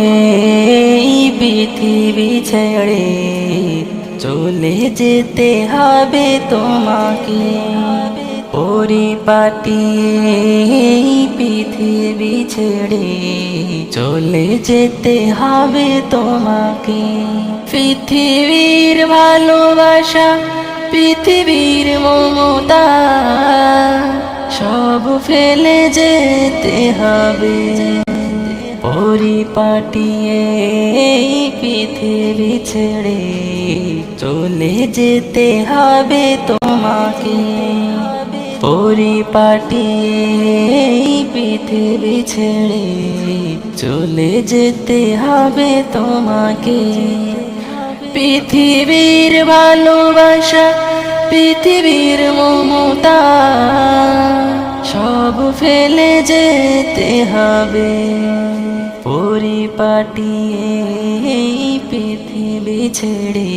এই পৃথিবী ছেড়ে চলে যেতে হবে তোমাকে। পরিপাটিয়ে পৃথিবী ছেড়ে চলে যেতে হবে তোমাকে। পৃথিবীর ভালোবাসা, পৃথিবীর মমতা, সব ফেলে যেতে হবে। পরিপাটিয়ে পৃথিবী ছেড়ে চলে যেতে হবে তোমাকে। পরিপাটিয়ে পৃথিবী ছেড়ে চলে যেতে হবে তোমাকে। পৃথিবীর ভালোবাসা, পৃথিবীর মমতা সব ফেলে যেতে হবে। পরিপাটিয়ে এই পৃথিবী ছেড়ে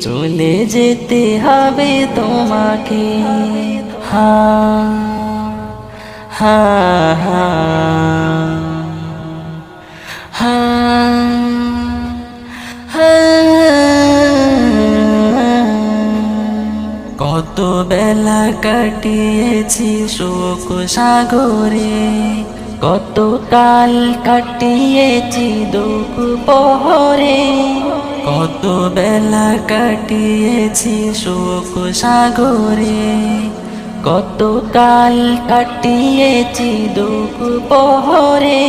চলে যেতে হবে তোমাকে। হা হা হা। কত বেলা কাটিয়েছি শোক সাগরে কত কাল কাটিয়েছি দুঃখ পহরে কত বেলা কাটিয়েছি শোক সাগরে কত কাল কাটিয়েছি দুঃখ পহরে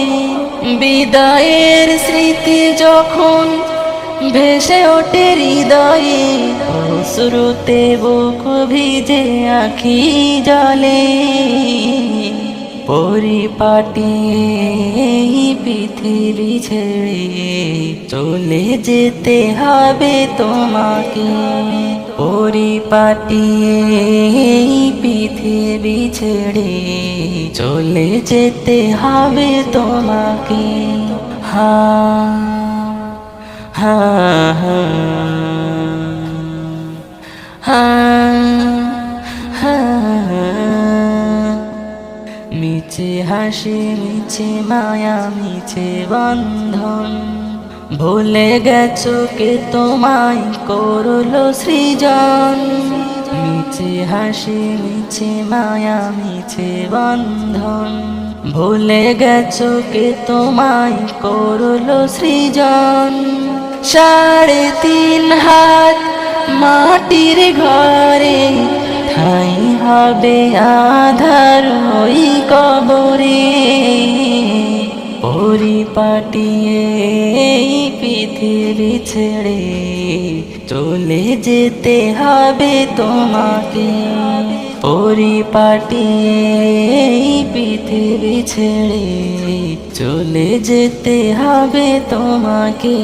বিদায়ের স্মৃতি যখন ভেসে ওঠে হৃদয়ে, অশ্রুতে বুক ভিজে আখি জলে। পরিপাটিয়ে এই পৃথিবী ছেড়ে চলে যেতে হবে তোমাকে। পরিপাটিয়ে এই পৃথিবী ছেড়ে চলে যেতে হবে তোমাকে। হা মিছে হাসি, মিছে মায়া, মিছে বন্ধন। ভুলে গেছো কে তোমায় করল সৃজন? মিছে হাসি, মিছে মায়া, মিছে বন্ধন। ভুলে গেছো কে তোমায় করল সৃজন? সাড়ে তিন হাত মাটির ঘরে, ঠাই হবে আধার ওই কবরে। পরিপাটিয়ে এই পৃথিবী ছেড়ে চলে যেতে হবে তোমাকে। পরিপাটিয়ে এই পৃথিবী ছেড়ে চলে যেতে হবে তোমাকে।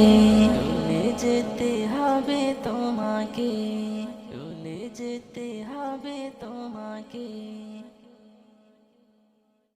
তোমাকে। চলে যেতে হবে তোমাকে।